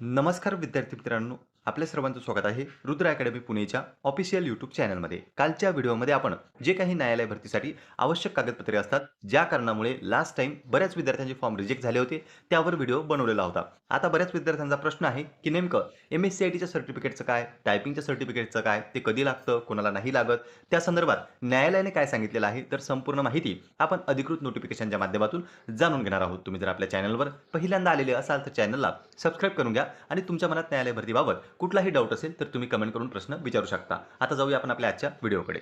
नमस्कार विद्यार्थी मित्रांनो आपल्या सर्वांचं स्वागत आहे रुद्र अकॅडमी पुणेच्या ऑफिशियल यूट्यूब चॅनलमध्ये. कालच्या व्हिडिओमध्ये आपण जे काही न्यायालय भरतीसाठी आवश्यक कागदपत्रे असतात ज्या कारणामुळे लास्ट टाइम बऱ्याच विद्यार्थ्यांचे फॉर्म रिजेक्ट झाले होते त्यावर व्हिडिओ बनवलेला होता. आता बऱ्याच विद्यार्थ्यांचा प्रश्न आहे की नेमकं एम एस सी आय टीच्या सर्टिफिकेटचं काय टायपिंगच्या सर्टिफिकेटचं काय ते कधी लागतं कोणाला नाही लागत? त्या संदर्भात न्यायालयाने काय सांगितलेलं आहे तर संपूर्ण माहिती आपण अधिकृत नोटिफिकेशनच्या माध्यमातून जाणून घेणार आहोत. तुम्ही जर आपल्या चॅनलवर पहिल्यांदा आलेले असाल तर चॅनलला सबस्क्राईब करून घ्या आणि तुमच्या मनात न्यायालय भरतीबाबत कुठलाही डाऊट असेल तर तुम्ही कमेंट करून प्रश्न विचारू शकता. आता जाऊया आपण आपल्या आजच्या व्हिडिओकडे.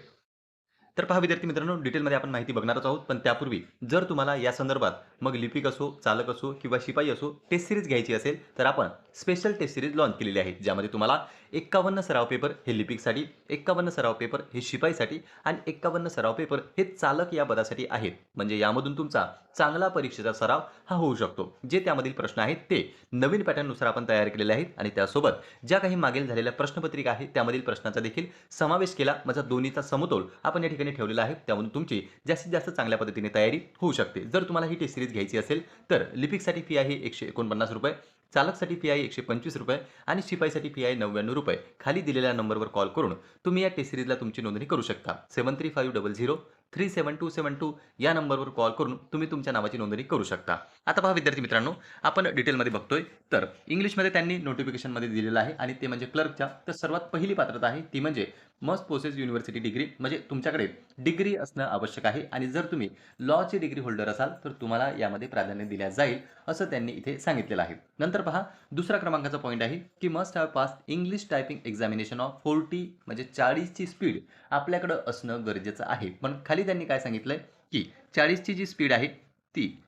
तर पहा विद्यार्थी मित्रांनो डिटेलमध्ये आपण माहिती बघणारच आहोत पण त्यापूर्वी जर तुम्हाला या संदर्भात मग लिपिक असो चालक असो किंवा शिपाई असो टेस्ट सिरीज घ्यायची असेल तर आपण स्पेशल टेस्ट सिरीज लॉन्च केलेली आहे ज्यामध्ये तुम्हाला एक्कावन्न सराव पेपर हे लिपिकसाठी एक्कावन्न सराव पेपर हे शिपाईसाठी आणि एक्कावन्न सराव पेपर हे चालक या पदासाठी आहेत. म्हणजे यामधून तुमचा चांगला परीक्षेचा सराव हा होऊ शकतो. जे त्यामधील प्रश्न आहेत ते नवीन पॅटर्ननुसार आपण तयार केलेले आहेत आणि त्यासोबत ज्या काही मागील झालेल्या प्रश्नपत्रिका आहेत त्यामधील प्रश्नांचा देखील समावेश केला माझा दोन्हीचा समतोल आपण या ठिकाणी ठेवलेला आहे. त्यामधून तुमची जास्तीत जास्त चांगल्या पद्धतीने तयारी होऊ शकते. जर तुम्हाला ही टेस्ट सिरीज घ्यायची असेल तर लिपिकसाठी फी आहे एकशे एकोणपन्नास रुपये. चालकसाठी फी आहे एकशे पंचवीस रुपये आणि शिपाईसाठी फी आहे नव्याण्णव रुपये. खाली दिलेल्या नंबरवर कॉल करून तुम्ही या टेस्ट सिरीजला तुमची नोंदणी करू शकता. Seven three five double zero three seven two seven two या नंबरवर कॉल करून तुम्ही तुमच्या नावाची नोंदणी करू शकता. आता पहा विद्यार्थी मित्रांनो आपण डिटेलमध्ये बघतोय. तर इंग्लिशमध्ये त्यांनी नोटिफिकेशनमध्ये दिलेलं आहे आणि ते म्हणजे क्लर्कच्या तर सर्वात पहिली पात्रता आहे ती म्हणजे मस्ट प्रोसेस युनिव्हर्सिटी डिग्री म्हणजे तुमच्याकडे डिग्री असणं आवश्यक आहे आणि जर तुम्ही लॉची डिग्री होल्डर असाल तर तुम्हाला यामध्ये प्राधान्य दिल्या जाईल असं त्यांनी इथे सांगितलेलं आहे. नंतर पहा दुसरा क्रमांकाचा पॉईंट आहे की must have pass English typing examination of forty म्हणजे चाळीसची स्पीड आपल्याकडं असणं गरजेचं आहे. पण खाली त्यांनी काय सांगितलंय? की चाळीसची जी स्पीड आहे ती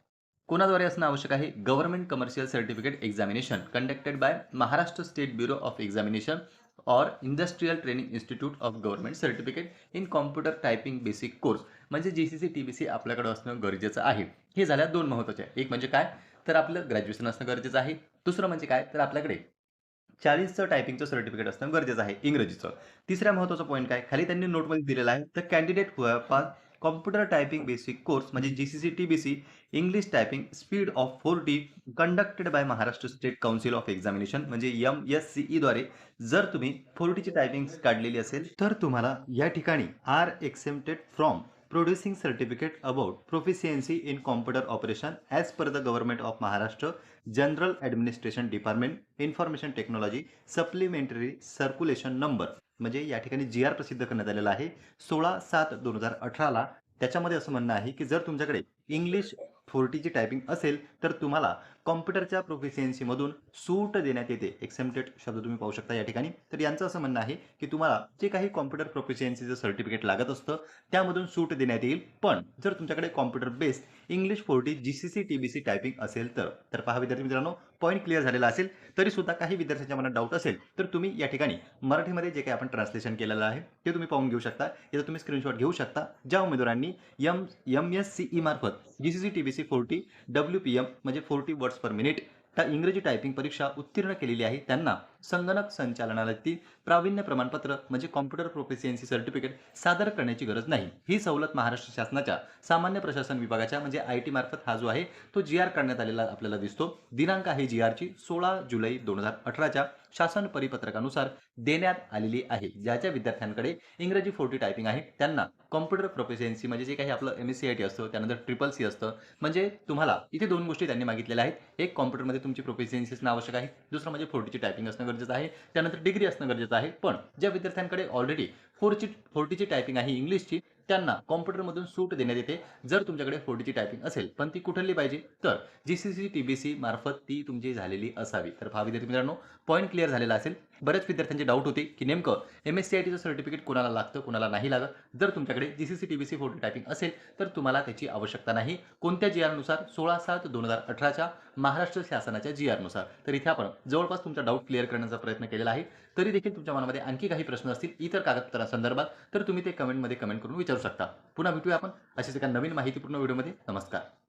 कोणाद्वारे असणं आवश्यक आहे? Government commercial certificate examination conducted by Maharashtra state bureau of examination or industrial training institute of government certificate in computer typing basic course म्हणजे G C C T B C आपल्याकडे असणं गरजेचं आहे. हे झाल्या दोन महत्त्वाचे एक म्हणजे काय? तर आपलं ग्रॅज्युएशन असणं गरजेचं आहे. दुसरं म्हणजे काय? तर आपल्याकडे चाळीसचं टायपिंगचं सर्टिफिकेट असणं गरजेचं आहे इंग्रजीचं. तिसऱ्या महत्त्वाचा पॉईंट काय? खाली त्यांनी नोटमध्ये दिलेला आहे तर candidate pass computer typing basic course म्हणजे G C C T B C English typing speed of forty conducted by Maharashtra state council of examination म्हणजे एम एस सी ईद्वारे जर तुम्ही फोर्टीची टायपिंग काढलेली असेल तर तुम्हाला या ठिकाणी are accepted from producing certificate about proficiency in computer operation as per the government of Maharashtra general administration department information technology supplementary circulation number म्हणजे या ठिकाणी जी आर प्रसिद्ध करण्यात आलेला आहे. सोळा सात दोन हजार अठराला त्याच्यामध्ये असं म्हणणं आहे की जर तुमच्याकडे इंग्लिश फोर्टीची टायपिंग असेल तर तुम्हाला कॉम्प्युटरच्या प्रोफिशियन्सीमधून सूट देण्यात येते. एक्सेम्प्टेड शब्द तुम्ही पाहू शकता या ठिकाणी. तर यांचं असं म्हणणं आहे की तुम्हाला जे काही कॉम्प्युटर प्रोफिशियन्सीचं सर्टिफिकेट लागत असतं त्यामधून सूट देण्यात येईल. पण जर तुमच्याकडे computer based English forty G C C T B C typing असेल तर तर पहा विद्यार्थी मित्रांनो पॉईंट क्लिअर झालेला असेल तरी सुद्धा काही विद्यार्थ्यांच्या मनात डाऊट असेल तर तुम्ही या ठिकाणी मराठीमध्ये जे काही आपण ट्रान्सलेशन केलेलं आहे ते तुम्ही पाहून घेऊ शकता. याचा तुम्ही स्क्रीनशॉट घेऊ शकता. ज्या उमेदवारांनी M M S C E मार्फत G C C T B C forty W P M म्हणजे फोर्टी वर्ड्स पर मिनिट त्या इंग्रजी टायपिंग परीक्षा उत्तीर्ण केलेली आहे त्यांना संगणक संचालनालयातील प्रावीण्य प्रमाणपत्र म्हणजे कॉम्प्युटर प्रोफिशियन्सी सर्टिफिकेट सादर करण्याची गरज नाही. ही सवलत महाराष्ट्र शासनाच्या सामान्य प्रशासन विभागाच्या म्हणजे आय टी मार्फत हा जो आहे तो जी आर काढण्यात आलेला आपल्याला दिसतो. दिनांक आहे जी आरची सोळा जुलै दोन हजार अठराच्या. शासन परिपत्रकानुसार देण्यात आलेली आहे. ज्याच्या विद्यार्थ्यांकडे इंग्रजी फोर्टी टायपिंग आहे त्यांना कॉम्प्युटर प्रोफिशियन्सी म्हणजे जे काही आपलं M S C I T असतं त्यानंतर ट्रिपल सी असतं म्हणजे तुम्हाला इथे दोन गोष्टी त्यांनी मागितलेल्या आहेत. एक कॉम्प्युटरमध्ये तुमची प्रोफिशियन्सी असणं आवश्यक आहे. दुसरं म्हणजे फोर्टीची टायपिंग असणं गरजेचं आहे. त्यानंतर डिग्री असणं गरजेचं आहे. पण ज्या विद्यार्थ्यांकडे ऑलरेडी फोरची फोर्टीची टायपिंग आहे इंग्लिशची त्यांना कॉम्प्युटरमधून सूट देण्यात येते जर तुमच्याकडे फोर्टीची टायपिंग असेल पण ती कुठली पाहिजे? तर G C C T B C मार्फत ती तुमची झालेली असावी. तर हा विद्यार्थी मित्रांनो पॉईंट क्लिअर झालेला असेल. बऱ्याच विद्यार्थ्यांचे डाऊट होते की नेमकं एम एस सी आय टीचं सर्टिफिकेट कोणाला लागतं कोणाला नाही लागत? जर तुमच्याकडे G C C T B C forty typing असेल तर तुम्हाला त्याची आवश्यकता नाही. कोणत्या जी आरनुसार सोळा सात दोन हजार अठराच्या महाराष्ट्र शासनाच्या जी आरनुसार तर इथे आपण जवळपास तुमचा डाऊट क्लिअर करण्याचा प्रयत्न केलेला आहे. तरी देखील तुमच्या मनामध्ये आणखी काही प्रश्न असतील इतर कागदपत्रांसंदर्भात तर तुम्ही ते कमेंटमध्ये कमेंट करून विचारू शकता. पुन्हा भेटूया आपण. अशाच एका नवीन माहितीपूर्ण व्हिडिओमध्ये. नमस्कार.